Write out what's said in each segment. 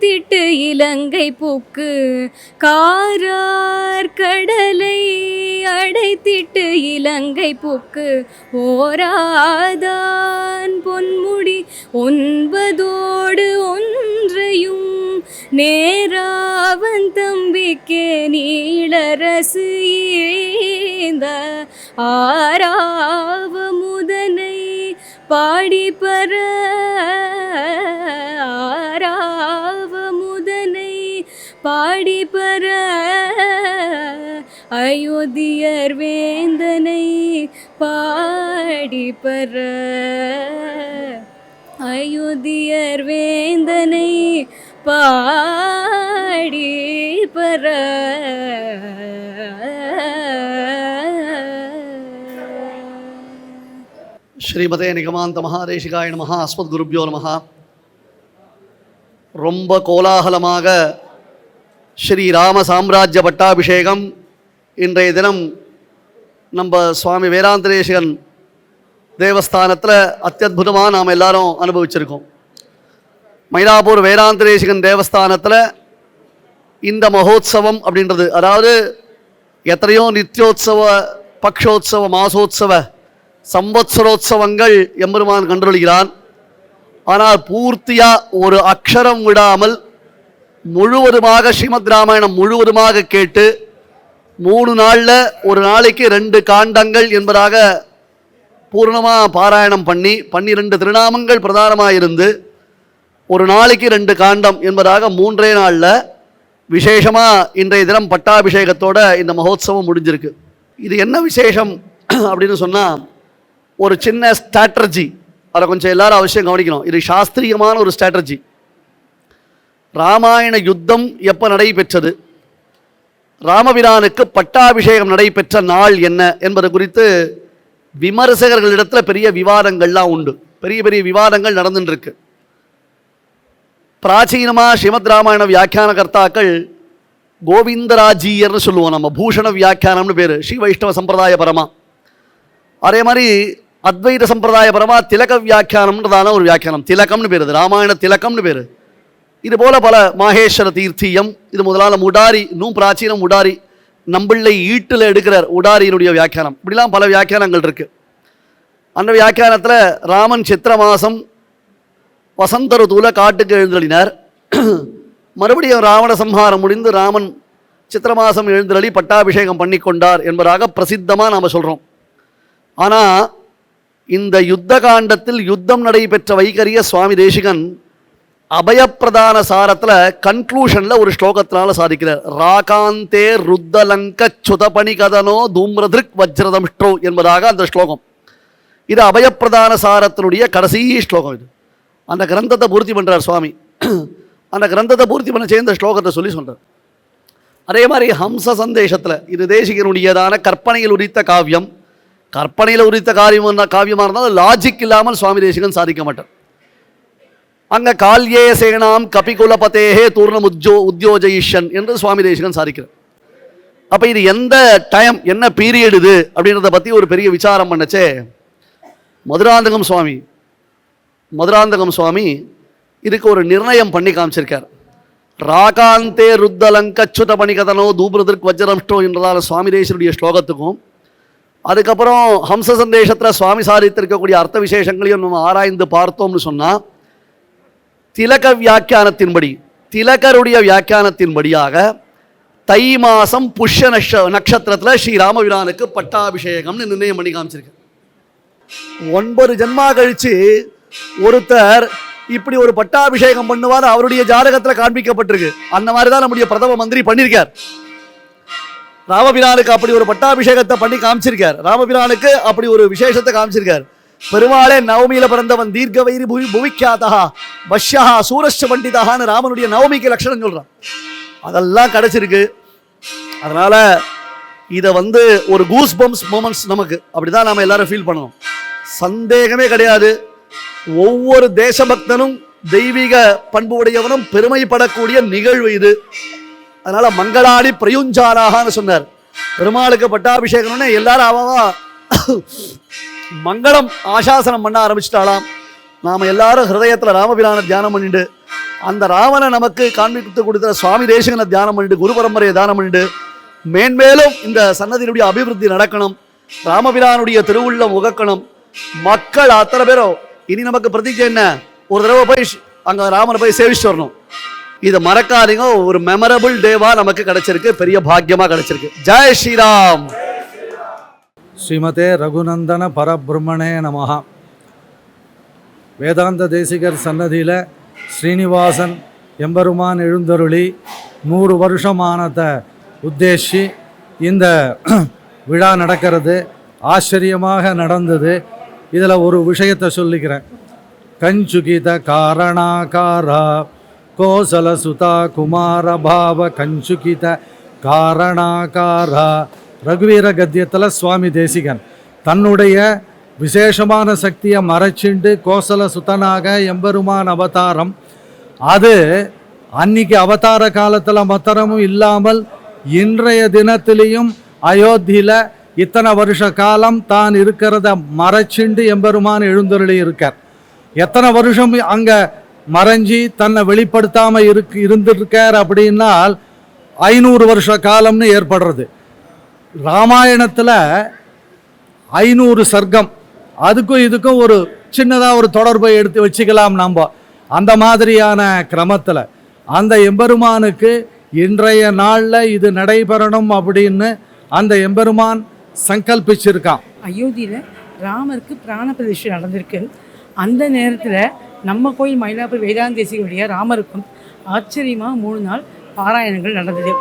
திட்டு இலங்கை பூக்கு. காரார் கடலை அடைத்திட்டு இலங்கை பூக்கு. ஓராதான் பொன்முடி ஒன்பதோடு ஒன்றையும் நேராவன் தம்பிக்கே நீளரசு ஏந்த. ஆராவ முதனை பாடி பர அயோத்தியர் வேந்தனை பாடி பர அயோத்தியர் வேந்தனை பாடி பர ஸ்ரீமதே நிகமாந்த மகாதேசிகாய நமஹா அஸ்மத் குருப்யோ நமஹா. ரொம்ப கோலாகலமாக ஸ்ரீ ராம சாம்ராஜ்ய பட்டாபிஷேகம் இன்றைய தினம் நம்ம சுவாமி வேதாந்தரேஷகன் தேவஸ்தானத்தில் அத்தியுதமாக நாம் எல்லாரும் அனுபவிச்சிருக்கோம். மயிலாப்பூர் வேதாந்தரேஷகன் தேவஸ்தானத்தில் இந்த மகோத்சவம் அப்படின்றது அதாவது எத்தனையோ நித்யோத்சவ பக்ஷோத்சவ மாசோத்சவ சம்பத்சரோத்சவங்கள் எம்பெருமான் கண்டுகொள்கிறான் ஆனால் பூர்த்தியாக ஒரு அக்ஷரம் விடாமல் முழுவதுமாக ஸ்ரீமத் ராமாயணம் முழுவதுமாக கேட்டு மூணு நாளில் ஒரு நாளைக்கு ரெண்டு காண்டங்கள் என்பதாக பூர்ணமாக பாராயணம் பண்ணி பன்னிரெண்டு திருநாமங்கள் பிரதானமாக இருந்து ஒரு நாளைக்கு ரெண்டு காண்டம் என்பதாக மூன்றே நாளில் விசேஷமாக இன்றைய தினம் பட்டாபிஷேகத்தோட இந்த மகோத்சவம் முடிஞ்சிருக்கு. இது என்ன விசேஷம் அப்படின்னு சொன்னால் ஒரு சின்ன ஸ்ட்ராட்டர்ஜி அதை கொஞ்சம் எல்லாரும் அவசியம் கவனிக்கணும். இது சாஸ்திரியமான ஒரு ஸ்ட்ராட்டர்ஜி ராமாயண யுத்தம் எப்போ நடைபெற்றது? ராமபிரானுக்கு பட்டாபிஷேகம் நடைபெற்ற நாள் என்ன என்பது குறித்து விமர்சகர்களிடத்தில் பெரிய விவாதங்கள்லாம் உண்டு. பெரிய பெரிய விவாதங்கள் நடந்துட்டுருக்கு பிராச்சீனமாக ஸ்ரீமத் ராமாயண வியாக்கியான கர்த்தாக்கள் கோவிந்தராஜீயர்னு சொல்லுவோம் நம்ம பூஷண வியாக்கியானம்னு பேர் ஸ்ரீ வைஷ்ணவ சம்பிரதாய பரமா. அதே மாதிரி அத்வைத சம்பிரதாய பரமா திலக வியாக்கியானம்ன்றதான ஒரு வியாக்கியானம். திலகம்னு பேர் ராமாயண திலகம்னு பேர். இது போல பல மாகேஸ்வர தீர்த்தியம் இது முதலான முடாரி இன்னும் பிராச்சீனம் முடாரி நம்பிள்ளை ஈட்டில் எடுக்கிறார் உடாரியினுடைய வியாக்கியானம். இப்படிலாம் பல வியாக்கியானங்கள் இருக்கு. அந்த வியாக்கியானத்தில் ராமன் சித்திர மாதம் வசந்த ருதுவில் காட்டுக்கு எழுந்தளினார் மறுபடியும் ராவண சம்ஹாரம் முடிந்து ராமன் சித்திர மாதம் எழுந்தளி பட்டாபிஷேகம் பண்ணி கொண்டார் என்பதாக பிரசித்தமாக நாம் சொல்கிறோம் ஆனால் இந்த யுத்த காண்டத்தில் யுத்தம் நடைபெற்ற வைகரிய சுவாமி தேசிகன் அபயப்பிரதான சாரத்தில் கன்க்ளூஷனில் ஒரு ஸ்லோகத்தினால சாதிக்கிறார். ராகாந்தே ருத்தலங்க சுதபணி கதனோ தூம்ரதிருக் வஜ்ரதமிஷ்டோ என்பதாக அந்த ஸ்லோகம். இது அபயப்பிரதான சாரத்தினுடைய கடைசி ஸ்லோகம் இது. அந்த கிரந்தத்தை பூர்த்தி பண்ணுறார் சுவாமி. அந்த கிரந்தத்தை பூர்த்தி பண்ண சேர்ந்த ஸ்லோகத்தை சொல்லி சொல்கிறார் அதே மாதிரி ஹம்ச சந்தேஷத்தில் இது தேசிகனுடையதான கற்பனையில் உரித்த காவியம். கற்பனையில் உரித்த காரியம் காவியமாக இருந்தாலும் லாஜிக் இல்லாமல் சுவாமி தேசிகன் சாதிக்க மாட்டார். அங்கே கால்யே சேனாம் கபிகுலபதேஹே தூர்ணம் உத்யோ உத்யோஜயிஷன் என்று சுவாமி தேசிகன் சாதிக்கிறார். அப்போ இது எந்த டைம் என்ன பீரியட் இது அப்படின்றத பற்றி ஒரு பெரிய விசாரம் பண்ணச்சே? மதுராந்தகம் சுவாமி. மதுராந்தகம் சுவாமி இதுக்கு ஒரு நிர்ணயம் பண்ணி காமிச்சிருக்கார். ராகாந்தே ருத்தலங்கச்சுத பணிகதனோ தூபிரதிர்க் வஜ்ரம்ஷ்டோ என்றதான சுவாமி தேசனுடைய ஸ்லோகத்துக்கும் அதுக்கப்புறம் ஹம்ச சந்தேஷத்தில் சுவாமி சாதித்திருக்கக்கூடிய அர்த்த விசேஷங்களையும் நம்ம ஆராய்ந்து பார்த்தோம்னு சொன்னால் திலக வியாக்கியானத்தின்படி திலகருடைய வியாக்கியானத்தின்படியாக தை மாதம் புஷ்ய நஷ நட்சத்திரத்தில் ஸ்ரீராமபிரானுக்கு பட்டாபிஷேகம்னு நிர்ணயம் பண்ணி காமிச்சிருக்கேன் ஒன்பது ஜென்மா கழிச்சு ஒருத்தர் இப்படி ஒரு பட்டாபிஷேகம் பண்ணுவார் அவருடைய ஜாதகத்தில் காண்பிக்கப்பட்டிருக்கு. அந்த மாதிரி தான் நம்முடைய பிரதம மந்திரி பண்ணியிருக்கார் ராமபிரானுக்கு அப்படி ஒரு பட்டாபிஷேகத்தை பண்ணி காமிச்சிருக்கார். ராமபிரானுக்கு அப்படி ஒரு விசேஷத்தை காமிச்சிருக்கார். பெருமாளே நவமியில பிறந்தவன் தீர்க்க வைரி புவி புவிக்காதா பஷ்யா சூரஸ்ய பண்டிதான்னு ராமனுடைய நவமிக்கு லட்சணம் சொல்றான். அதெல்லாம் கிடைச்சிருக்கு. அதனால இதை வந்து ஒரு கூஸ் பம்ப்ஸ் மூமெண்ட்ஸ் நமக்கு. அப்படிதான் நாம எல்லாரும் ஃபீல் பண்ணணும். சந்தேகமே கிடையாது. ஒவ்வொரு தேசபக்தனும் தெய்வீக பண்பு உடையவனும் பெருமைப்படக்கூடிய நிகழ்வு இது. அதனால மங்களாடி பிரயுஞ்சாராகன்னு சொன்னார். பெருமாளுக்கு பட்டாபிஷேகம்னு எல்லாரும் அவன் மங்களம் ஆசாசனம் பண்ண ஆரம்பிச்சிட்டாலாம் நாம் எல்லாரும் ஹிருதயத்தில் ராமபிரான தியானம் பண்ணிட்டு அந்த ராமனை நமக்கு காண்பித்து கொடுத்த சுவாமி தேசகனை தியானம் பண்ணிட்டு குரு பரம்பரையை தியானம் பண்ணிட்டு மேன்மேலும் இந்த சன்னதியினுடைய அபிவிருத்தி நடக்கணும் ராமபிரானுடைய திருவுள்ளம் உகக்கணும் மக்கள் அத்தனை பேரும் இனி நமக்கு பிரதிஜை என்ன? ஒரு தடவை போய் அங்கே ராமனை போய் சேவிச்சு வரணும். இதை மறக்காதீங்க ஒரு மெமரபிள் டேவாக நமக்கு கிடைச்சிருக்கு பெரிய பாக்கியமாக கிடைச்சிருக்கு. ஜெய் ஸ்ரீராம்! ஸ்ரீமதே ரகுநந்தன பரபிரம்மணே நமகா வேதாந்த தேசிகர் சன்னதியில் ஸ்ரீனிவாசன் எம்பெருமான் எழுந்தருளி நூறு வருஷமானதை உத்தேசி இந்த விழா நடக்கிறது. ஆச்சரியமாக நடந்தது. இதில் ஒரு விஷயத்தை சொல்லிக்கிறேன். கஞ்சுகித காரணாகாரா கோசல சுதா குமார பாவ கஞ்சுகித காரணாகாரா ரகுவீர கத்தியத்தில் சுவாமி தேசிகன். தன்னுடைய விசேஷமான சக்தியை மறைச்சிண்டு கோசல சுத்தனாக எம்பெருமான் அவதாரம். அது அன்னைக்கு அவதார காலத்தில் மத்தரமும் இல்லாமல் இன்றைய தினத்திலையும் அயோத்தியில் இத்தனை வருஷ காலம் தான் இருக்கிறத மறைச்சிண்டு எம்பெருமான் எழுந்தருளி இருக்கார். எத்தனை வருஷம் அங்கே மறைஞ்சி தன்னை வெளிப்படுத்தாமல் இருக்கு இருந்திருக்கார் அப்படின்னால் ஐநூறு வருஷ காலம்னு ஏற்படுறது. ராமாயணத்தில் ஐநூறு சர்க்கம். அதுக்கும் இதுக்கும் ஒரு சின்னதாக ஒரு தொடர்பை எடுத்து வச்சுக்கலாம் நம்ம அந்த மாதிரியான கிரமத்தில். அந்த எம்பெருமானுக்கு இன்றைய நாளில் இது நடைபெறணும் அப்படின்னு அந்த எம்பெருமான் சங்கல்பிச்சிருக்கான். அயோத்தியில் ராமருக்கு பிராண பிரதிஷ்டை நடந்திருக்கு. அந்த நேரத்தில் நம்ம கோயில் மயிலாப்பூர் வேதாந்தேசிகளுடைய ராமருக்கும் ஆச்சரியமாக மூணு நாள் பாராயணங்கள் நடந்தது.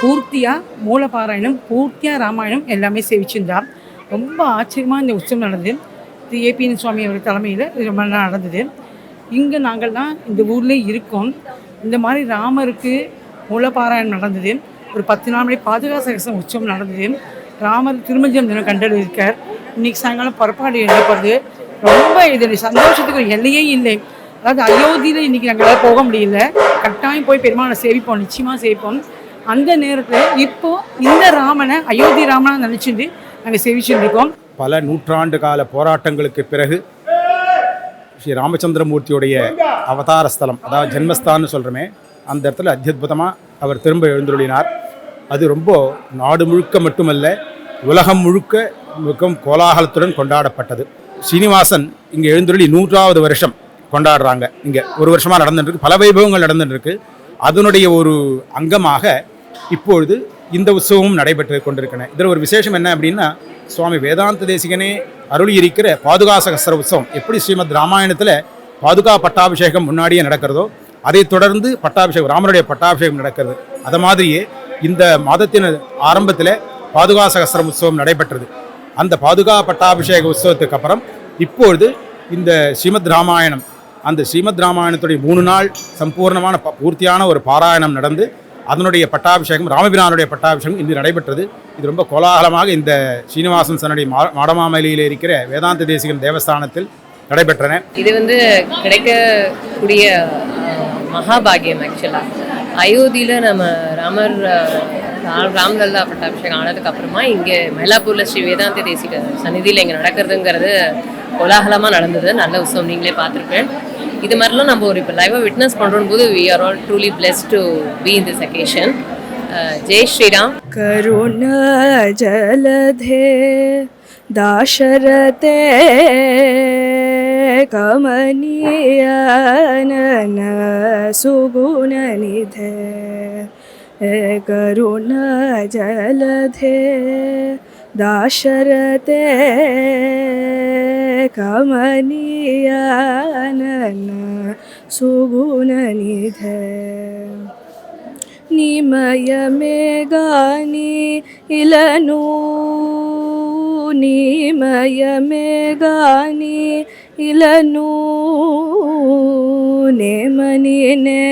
பூர்த்தியாக மூலபாராயணம் பூர்த்தியாக ராமாயணம் எல்லாமே சேவிச்சிருந்தா. ரொம்ப ஆச்சரியமாக இந்த உற்சவம் நடந்தது. திரு ஏபிஎன் சுவாமி அவர் தலைமையில் இது ரொம்ப நல்லா நடந்தது. இங்கே நாங்கள் தான் இந்த ஊர்லேயே இருக்கோம். இந்த மாதிரி ராமருக்கு மூலபாராயணம் நடந்தது. ஒரு பத்து நாள் மணி பாதுகா சகசம் உற்சவம் நடந்தது. ராமர் திருமஞ்சம் தினம் கண்டறியிருக்கார் இன்னைக்கு சாயங்காலம் புறப்பாடு எழுதப்படுது ரொம்ப இது சந்தோஷத்துக்கு ஒரு எல்லையே இல்லை. அதாவது அயோத்தியில் இன்னைக்கு நாங்கள் போக முடியல. கட்டாயம் போய் பெருமாளை சேவிப்போம் நிச்சயமாக சேவிப்போம். அந்த நேரத்தில் இப்போ இந்த ராமனை அயோத்தி ராமனாக நினச்சிட்டு நாங்கள் சேவிச்சுட்டு இருக்கோம். பல நூற்றாண்டு கால போராட்டங்களுக்கு பிறகு ஸ்ரீ ராமச்சந்திரமூர்த்தியுடைய அவதார ஸ்தலம் அதாவது ஜென்மஸ்தான்னு சொல்கிறோமே அந்த இடத்துல அத்தியுதமாக அவர் திரும்ப எழுந்துள்ளினார் அது ரொம்ப நாடு முழுக்க மட்டுமல்ல உலகம் முழுக்க மிகவும் கோலாகலத்துடன் கொண்டாடப்பட்டது. சீனிவாசன் இங்கே எழுந்துள்ளி நூற்றாவது வருஷம் கொண்டாடுறாங்க. இங்கே ஒரு வருஷமாக நடந்துட்டுருக்கு பல வைபவங்கள் நடந்துட்டுருக்கு அதனுடைய ஒரு அங்கமாக இப்பொழுது இந்த உற்சவமும் நடைபெற்று கொண்டிருக்கின்றன. இதில் ஒரு விசேஷம் என்ன அப்படின்னா சுவாமி வேதாந்த தேசிகனே அருளி இருக்கிற பாதுகா சகஸ்ர உற்சவம். எப்படி ஸ்ரீமத் ராமாயணத்தில் பாதுகா பட்டாபிஷேகம் முன்னாடியே நடக்கிறதோ அதைத் தொடர்ந்து பட்டாபிஷேகம் ராமனுடைய பட்டாபிஷேகம் நடக்கிறது. அது மாதிரியே இந்த மாதத்தின் ஆரம்பத்தில் பாதுகா சகஸ்ரம் உற்சவம் நடைபெற்றது. அந்த பாதுகா பட்டாபிஷேக உற்சவத்துக்கு அப்புறம் இப்பொழுது இந்த ஸ்ரீமத் ராமாயணம் அந்த ஸ்ரீமத் ராமாயணத்துடைய மூணு நாள் சம்பூர்ணமான ப- பூர்த்தியான ஒரு பாராயணம் நடந்து அதனுடைய பட்டாபிஷேகம் ராமபிரானுடைய பட்டாபிஷேகம் இன்று நடைபெற்றது. இது ரொம்ப கோலாகலமாக இந்த ஸ்ரீனிவாசன் சனுடைய மா மாடமாமலையில் இருக்கிற வேதாந்த தேசிகன் தேவஸ்தானத்தில் நடைபெற்றன. இது வந்து கிடைக்கக்கூடிய மகாபாகியம் ஆக்சுவலாக அயோத்தியில் நம்ம ராமர் ராம்லல்லா பட்டாபிஷேகம் ஆனதுக்கு அப்புறமா இங்கே மயிலாப்பூரில் ஸ்ரீ வேதாந்த தேசிக சந்நிதியில் இங்கே நடக்கிறதுங்கிறது கோலாகலமாக நடந்தது. நல்ல உற்சவம் நீங்களே பார்த்துருப்பேன் இது மாதிரிலாம் நம்ம ஒரு இப்போ லைவாக விட்னஸ் பண்ணுறோம் போது we are all truly bless to be in this occasion Jai Sriram करुणा जलधे दाशरथे कमनीयनन सुगुणनिधे ದಾಶರತೆ दाशरते ಸುಗುಣ ಸುಗುಣನಿಧೆ ನಿಮಯ ಮೇಗಾನಿ ಇಲನು ನಿಮಯ ಮೇಗಾನಿ ಇಲನು ನೇಮನಿನೇ.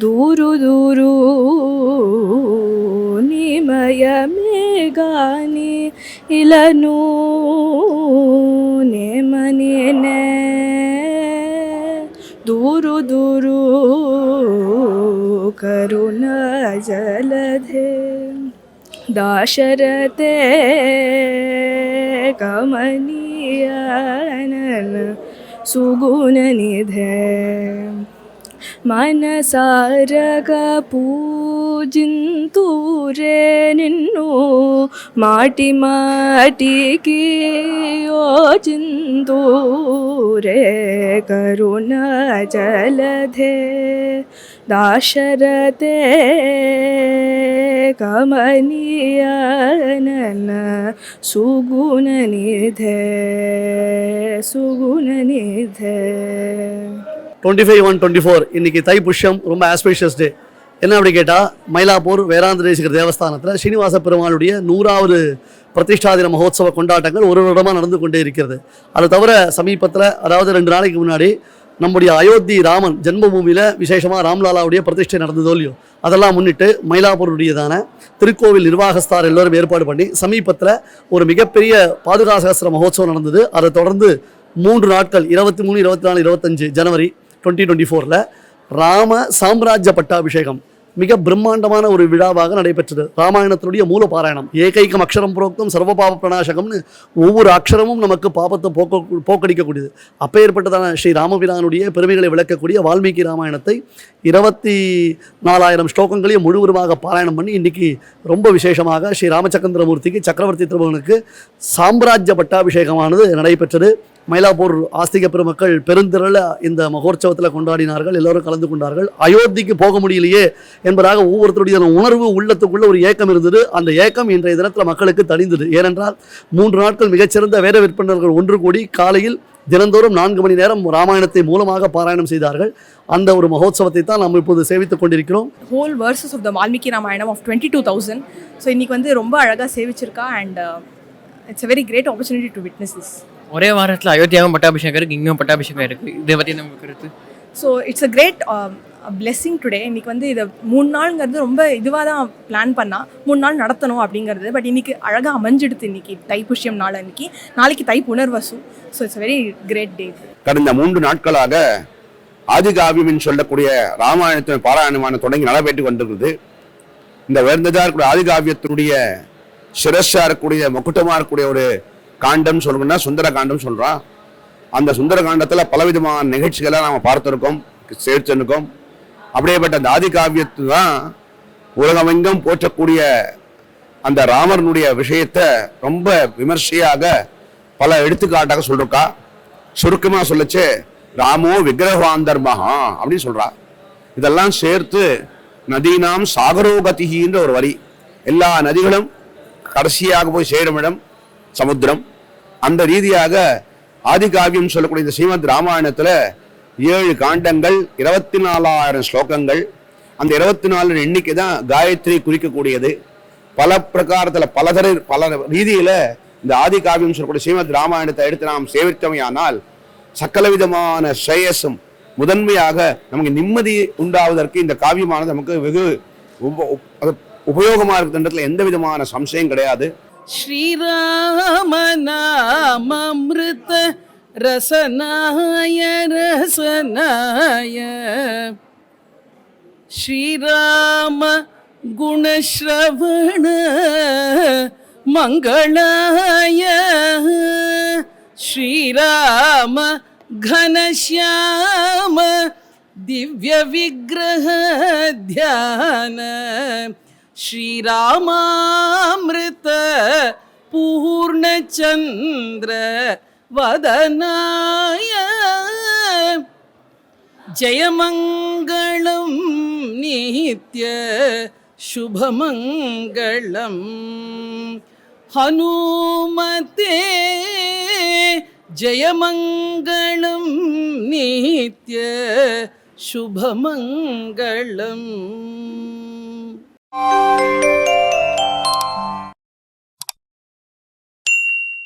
ದೂರು ದೂರು భయమే గాని ఇలను నేమనే దూరు దూరు కరుణ జలధే निधे मन सार मनसारगपू जिंतूरे निन्नो माटी माटी की ओ जिंदूरे करुण जलधे दाशरते कमनियन सुगुन निधे सुगुन निधे। Twenty five one twenty four, इनकी तई पुष्यम रोम आस्पेशियस डे। என்ன அப்படி கேட்டால் மயிலாப்பூர் வேதாந்த தேவஸ்தானத்தில் ஸ்ரீனிவாச பெருமாளுடைய நூறாவது பிரதிஷ்டாதின மகோத்சவ கொண்டாட்டங்கள் ஒரு வருடமாக நடந்து கொண்டே இருக்கிறது. அது தவிர சமீபத்தில் அதாவது ரெண்டு நாளைக்கு முன்னாடி நம்முடைய அயோத்தி ராமன் ஜென்மபூமியில் விசேஷமாக ராம்லாலாவுடைய பிரதிஷ்டை நடந்ததோ இல்லையோ அதெல்லாம் முன்னிட்டு மயிலாப்பூருடையதான திருக்கோவில் நிர்வாகஸ்தார் எல்லோரும் ஏற்பாடு பண்ணி சமீபத்தில் ஒரு மிகப்பெரிய பாதுகாசகஸ்திர மகோத்சவம் நடந்தது. அதை தொடர்ந்து மூன்று நாட்கள் இருபத்தி மூணு இருபத்தி நாலு இருபத்தஞ்சு ஜனவரி டுவெண்ட்டி டுவெண்ட்டி ஃபோரில் ராம சாம்ராஜ்ய பட்டாபிஷேகம். மிக பிரம்மாண்டமான ஒரு விழாவாக நடைபெற்றது. ராமாயணத்தினுடைய மூல பாராயணம். ஏகைக்கம் அக்ஷரம் புரோக்தம் சர்வ பாப பிரணாசகம்னு ஒவ்வொரு அக்ஷரமும் நமக்கு பாபத்தை போக்க போக்கடிக்கக்கூடியது. அப்பேற்பட்டதான ஸ்ரீ ராமபிரானுடைய பெருமைகளை விளக்கக்கூடிய வால்மீகி ராமாயணத்தை இருபத்தி நாலாயிரம் ஸ்லோகங்களையும் முழுவதுமாக பாராயணம் பண்ணி இன்னைக்கு ரொம்ப விசேஷமாக ஸ்ரீ ராமச்சந்திரமூர்த்திக்கு சக்கரவர்த்தி திருமகனுக்கு சாம்ராஜ்ய பட்டாபிஷேகமானது நடைபெற்றது. மயிலாப்பூர் ஆஸ்திக பெருமக்கள் பெருந்திரள இந்த மகோற்சவத்தில் கொண்டாடினார்கள் எல்லோரும் கலந்து கொண்டார்கள். அயோத்திக்கு போக முடியலையே என்பதாக ஒவ்வொருத்தருடைய உணர்வு உள்ளத்துக்குள்ள ஒரு ஏக்கம் இருந்தது. அந்த ஏக்கம் இன்றைய தினத்தில் மக்களுக்கு தணிந்தது. ஏனென்றால் மூன்று நாட்கள் மிகச்சிறந்த வேத விற்பனர்கள் ஒன்று கூடி காலையில் தினந்தோறும் நான்கு மணி நேரம் ராமாயணத்தை மூலமாக பாராயணம் செய்தார்கள். அந்த ஒரு மகோத்சவத்தை தான் நாம் இப்போது சேவித்துக் கொண்டிருக்கிறோம். Whole verses of the Valmiki Ramayanam of twenty two thousand so இன்றைக்கி வந்து ரொம்ப அழகாக சேவிச்சிருக்கா and it's a very great opportunity to witness this ஒரே வாரத்தில் அயோத்தியாவும் பட்டாபிஷேகம் இருக்குது இங்கேயும் பட்டாபிஷேகம் இருக்குது இதை பற்றி நம்ம கருத்து? So it's a great blessing today இன்னைக்கு வந்து இதை மூணு நாளுங்கிறது ரொம்ப இதுவாக தான் பிளான் பண்ணா. மூணு நாள் நடத்தணும் அப்படிங்கிறது. பட் இன்னைக்கு அழகாக அமைஞ்சிடுது இன்னைக்கு தைப்புஷ்யம் நாள் அன்னைக்கு. நாளைக்கு தை Punarvasu so it's very great day கடந்த மூன்று நாட்களாக ஆதிகாவியம் சொல்லக்கூடிய ராமாயணத்தின் பாராயணமான தொடங்கி நடைபெற்று கொண்டிருக்கிறது. இந்த உயர்ந்ததா இருக்கக்கூடிய ஆதிகாவியத்தினுடைய சிரஸா இருக்கக்கூடிய முக்குட்டமா இருக்கக்கூடிய ஒரு காண்டம் சொல்லணும்னா சுந்தர காண்டம் சொல்கிறான் அந்த சுந்தர காண்டத்துல பலவிதமான நிகழ்ச்சிகளை நாம பார்த்திருக்கோம் சேர்த்திருக்கோம். அப்படியேப்பட்ட அந்த ஆதிகாவியத்து தான் உலகமெங்கும் போற்றக்கூடிய அந்த ராமரனுடைய விஷயத்தை ரொம்ப விமர்சையாக பல எடுத்துக்காட்டாக சொல்லிருக்கா சுருக்கமாக சொல்லிச்சு ராமோ விக்கிரகாந்தர்மஹா அப்படின்னு சொல்றா. இதெல்லாம் சேர்த்து நதீனாம் சாகரோகதிகின்ற ஒரு வரி. எல்லா நதிகளும் கடைசியாக போய் சேரும் இடம் சமுத்திரம். அந்த ரீதியாக ஆதிகாவியம் சொல்லக்கூடிய இந்த ஸ்ரீமத் ராமாயணத்தில் ஏழு காண்டங்கள் இருபத்தி நாலாயிரம் ஸ்லோகங்கள். அந்த இருபத்தி நாலு எண்ணிக்கை தான் காயத்ரி குறிக்கக்கூடியது. பல பிரகாரத்தில் பலதர பல ரீதியில் இந்த ஆதி காவியம் சொல்லக்கூடிய ஸ்ரீமத் ராமாயணத்தை எடுத்து நாம் சேவித்தமையானால் சக்கல விதமான ஸ்ரேயஸும் முதன்மையாக நமக்கு நிம்மதி உண்டாவதற்கு இந்த காவியமானது நமக்கு வெகு உப- உபயோகமாக அது எந்த விதமான சம்சயம் கிடையாது. श्रीरामनाममृत रसनाय रसनाय श्रीराम गुणश्रवण मङ्गलाय श्रीराम घनश्याम दिव्यविग्रह ध्यान ശ്രീരാമാമൃത പൂർണചന്ദ്ര വദനായ. ജയമംഗളം നിത്യ ശുഭമംഗളം. ഹനുമതേ ജയമംഗളം നിത്യ ശുഭമംഗളം. Música